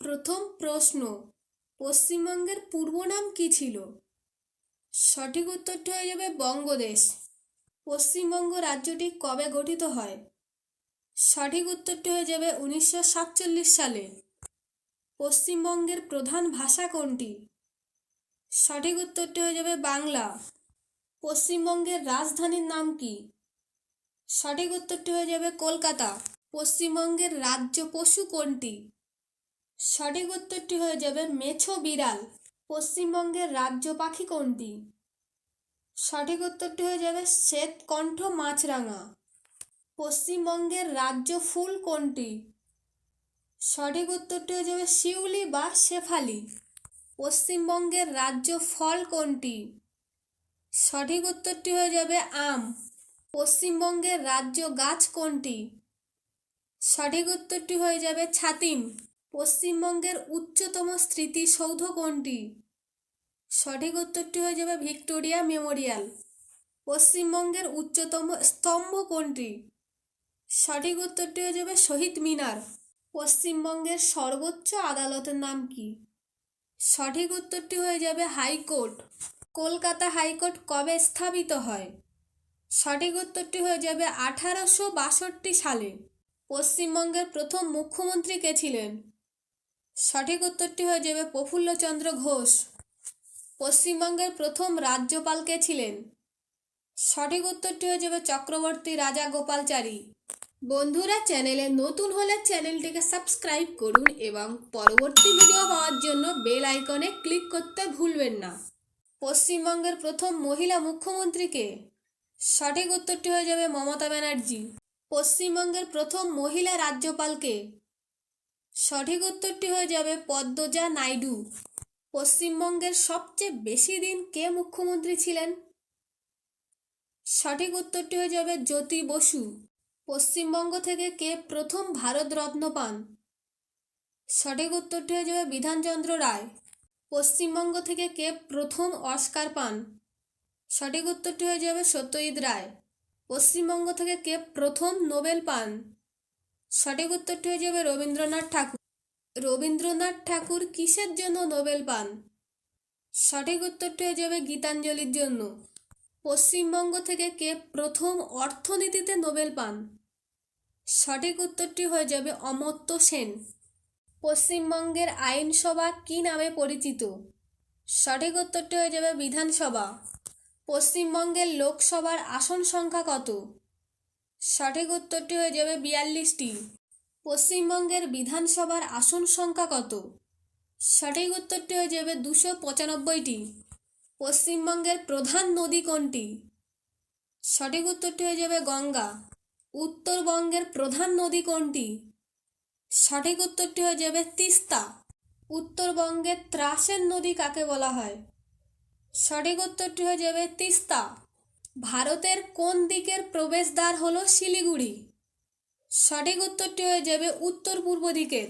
প্রথম প্রশ্ন, পশ্চিমবঙ্গের পূর্ব নাম কী ছিল? সঠিক উত্তরটি হয়ে যাবে বঙ্গদেশ। পশ্চিমবঙ্গ রাজ্যটি কবে গঠিত হয়? সঠিক উত্তরটি হয়ে যাবে উনিশশো সাতচল্লিশ সালে। পশ্চিমবঙ্গের প্রধান ভাষা কোনটি? সঠিক উত্তরটি হয়ে যাবে বাংলা। পশ্চিমবঙ্গের রাজধানীর নাম কি? সঠিক উত্তরটি হয়ে যাবে কলকাতা। পশ্চিমবঙ্গের রাজ্য পশু কোনটি? সঠিক উত্তরটি হয়ে যাবে মেছো বিড়াল, পশ্চিমবঙ্গের রাজ্য পাখি কোনটি? সঠিক উত্তরটি হয়ে যাবে শ্বেতকণ্ঠ মাছরাঙা, পশ্চিমবঙ্গের রাজ্য ফুল কোনটি? সঠিক উত্তরটি হয়ে যাবে শিউলি বা শেফালি, পশ্চিমবঙ্গের রাজ্য ফল কোনটি? সঠিক উত্তরটি হয়ে যাবে আম, পশ্চিমবঙ্গের রাজ্য গাছ কোনটি? সঠিক উত্তরটি হয়ে যাবে ছাতিম পশ্চিমবঙ্গের উচ্চতম স্মৃতিসৌধ কোনটি? সঠিক উত্তরটি হয়ে যাবে ভিক্টোরিয়া মেমোরিয়াল। পশ্চিমবঙ্গের উচ্চতম স্তম্ভ কোনটি? সঠিক উত্তরটি হয়ে যাবে শহীদ মিনার। পশ্চিমবঙ্গের সর্বোচ্চ আদালতের নাম কি? সঠিক উত্তরটি হয়ে যাবে হাইকোর্ট। কলকাতা হাইকোর্ট কবে স্থাপিত হয়? সঠিক উত্তরটি হয়ে যাবে আঠারোশো বাষট্টি সালে। পশ্চিমবঙ্গের প্রথম মুখ্যমন্ত্রী কে ছিলেন? সঠিক উত্তরটি হয়ে যাবে প্রফুল্লচন্দ্র ঘোষ। পশ্চিমবঙ্গের প্রথম রাজ্যপাল কে ছিলেন? সঠিক উত্তরটি হয়ে যাবে চক্রবর্তী রাজা গোপালচারী। বন্ধুরা, চ্যানেলে নতুন হলে চ্যানেলটিকে সাবস্ক্রাইব করুন এবং পরবর্তী ভিডিও পাওয়ার জন্য বেল আইকনে ক্লিক করতে ভুলবেন না। পশ্চিমবঙ্গের প্রথম মহিলা মুখ্যমন্ত্রীকে সঠিক উত্তরটি হয়ে যাবে মমতা ব্যানার্জি। পশ্চিমবঙ্গের প্রথম মহিলা রাজ্যপালকে সঠিক উত্তরটি হয়ে যাবে পদ্মজা নাইডু। পশ্চিমবঙ্গের সবচেয়ে বেশি দিন কে মুখ্যমন্ত্রী ছিলেন? সঠিক উত্তরটি হয়ে যাবে জ্যোতি বসু। পশ্চিমবঙ্গ থেকে কে প্রথম ভারত রত্ন পান? সঠিক উত্তরটি হয়ে যাবে বিধানচন্দ্র রায়। পশ্চিমবঙ্গ থেকে কে প্রথম অস্কার পান? সঠিক উত্তরটি হয়ে যাবে সত্যজিৎ রায়। পশ্চিমবঙ্গ থেকে কে প্রথম নোবেল পান? সঠিক উত্তরটি হয়ে যাবে রবীন্দ্রনাথ ঠাকুর। রবীন্দ্রনাথ ঠাকুর কিসের জন্য নোবেল পান? সঠিক উত্তরটি হয়ে যাবে গীতাঞ্জলির জন্য। পশ্চিমবঙ্গ থেকে কে প্রথম অর্থনীতিতে নোবেল পান? সঠিক উত্তরটি হয়ে যাবে অমর্ত্য সেন। পশ্চিমবঙ্গের আইনসভা কী নামে পরিচিত? সঠিক উত্তরটি হয়ে যাবে বিধানসভা। পশ্চিমবঙ্গের লোকসভার আসন সংখ্যা কত? সঠিক উত্তরটি হয়ে যাবে বিয়াল্লিশটি। পশ্চিমবঙ্গের বিধানসভার আসন সংখ্যা কত? সঠিক উত্তরটি হয়ে যাবে দুশো পঁচানব্বইটি। পশ্চিমবঙ্গের প্রধান নদী কোনটি? সঠিক উত্তরটি হয়ে যাবে গঙ্গা। উত্তরবঙ্গের প্রধান নদী কোনটি? সঠিক উত্তরটি হয়ে যাবে তিস্তা। উত্তরবঙ্গের ত্রাসের নদী কাকে বলা হয়? সঠিক উত্তরটি হয়ে যাবে তিস্তা। ভারতের কোন দিকের প্রবেশদ্বার হল শিলিগুড়ি? সঠিক উত্তরটি হয়ে যাবে উত্তর পূর্ব দিকের।